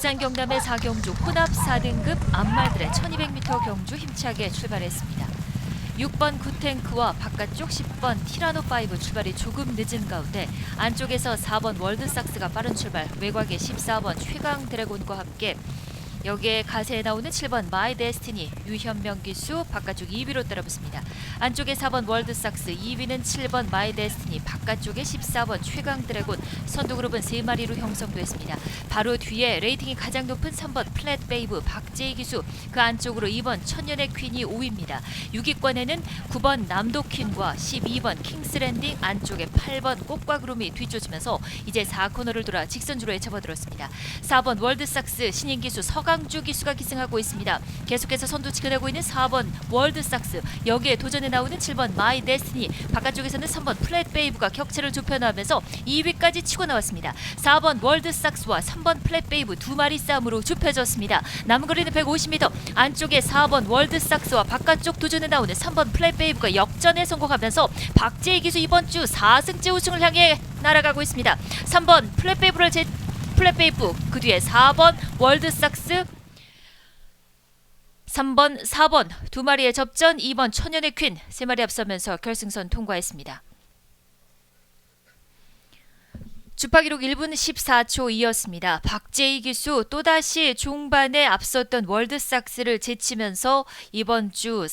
부산 경남의 4경주 혼합 4등급 암말들의 1200m 경주 힘차게 출발했습니다. 6번 구탱크와 바깥쪽 10번 티라노5 출발이 조금 늦은 가운데 안쪽에서 4번 월드삭스가 빠른 출발, 외곽에 14번 최강 드래곤과 함께 여기에 가세에 나오는 7번 마이 데스티니 유현명 기수 바깥쪽 2위로 따라붙습니다. 안쪽에 4번 월드삭스 2위는 7번 마이 데스티니 바깥쪽에 14번 최강 드래곤 선두 그룹은 3마리로 형성됐습니다. 바로 뒤에 레이팅이 가장 높은 3번 플랫 베이브 박재희 기수 그 안쪽으로 2번 천년의 퀸이 5위입니다. 6위권에는 9번 남도 퀸과 12번 킹스랜딩 안쪽에 8번 꽃과 구름이 뒤쫓으면서 이제 4코너를 돌아 직선주로에 접어들었습니다. 4번 월드삭스 신인 기수 서강 주 기수가 기승하고 있습니다. 계속해서 선두 지켜내고 있는 4번 월드삭스 여기에 도전에 나오는 7번 마이 데스티니 바깥쪽에서는 3번 플랫 베이브가 격차를 좁혀나가면서 2위까지 치고 나왔습니다. 4번 월드삭스와 3번 플랫 베이브 두 마리 싸움으로 좁혀졌습니다. 남은 거리는 150m 안쪽에 4번 월드삭스와 바깥쪽 도전에 나오는 3번 플랫 베이브가 역전에 성공하면서 박재희 기수 이번 주 4승째 우승을 향해 날아가고 있습니다. 3번 플랫 베이브를 제 플랫 베이브 그 뒤에 4번 월드삭스 3번, 4번 두 마리의 접전 2번 천연의 퀸 세 마리 앞서면서 결승선 통과했습니다. 주파 기록 1분 14초이었습니다. 박재희 기수 또다시 중반에 앞섰던 월드삭스를 제치면서 이번 주